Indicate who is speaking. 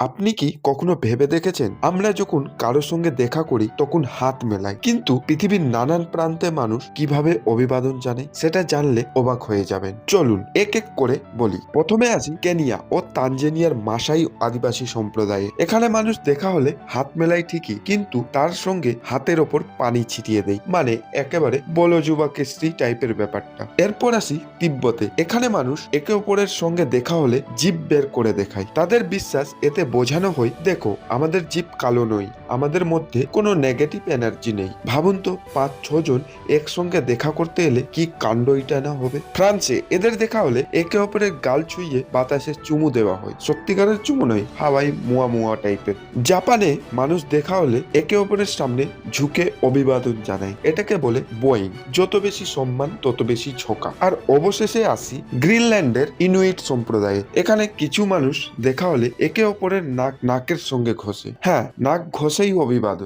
Speaker 1: আপনি কি কখনো ভেবে দেখেছেন? আমরা যখন কারোর সঙ্গে দেখা করি, তখন হাত মেলাই। কিন্তু পৃথিবীর নানান প্রান্তে মানুষ কীভাবে অভিবাদন জানে, সেটা জানলে অবাক হয়ে যাবেন। চলুন, এক এক করে বলি। প্রথমে আসি কেনিয়া ও তানজেনিয়ার মাসাই আদিবাসী সম্প্রদায়ে। এখানে মানুষ দেখা হলে হাত মেলাই ঠিকই, কিন্তু তার সঙ্গে হাতের ওপর পানি ছিটিয়ে দেয় মানে একেবারে বলো যুবা কেস্ত্রী টাইপের ব্যাপারটা। এরপর আসি তিব্বতে। এখানে মানুষ একে অপরের সঙ্গে দেখা হলে জীব বের করে দেখায়। তাদের বিশ্বাস এতে বোঝানো হয় দেখো আমাদের জীব কালো নই। আমাদের মধ্যে কোনো নেগেটিভ এনার্জি নেই। ভাবুন তো, পাঁচ, ছজন একসঙ্গে দেখা করতে এলে কি কাণ্ড এটা না হবে? ফ্রান্সে এদের দেখা হলে একে অপরের গাল ছুঁয়ে বাতাসে চুমু দেওয়া হয়। সত্যিকারের চুমু নয়, হাওয়াই মুয়া মুয়া টাইপের। জাপানে মানুষ দেখা হলে একে অপরের সামনে ঝুঁকে অভিবাদন জানায়। এটাকে বলে বোয়িং। যত বেশি সম্মান, তত বেশি ঝোঁকা। আর অবশেষে আসি গ্রিনল্যান্ডের ইনুইট সম্প্রদায়ে। এখানে কিছু মানুষ দেখা হলে একে অপরের নাক, নাকের সঙ্গে ঘষে। হ্যাঁ নাক ঘষেই অভিবাদন।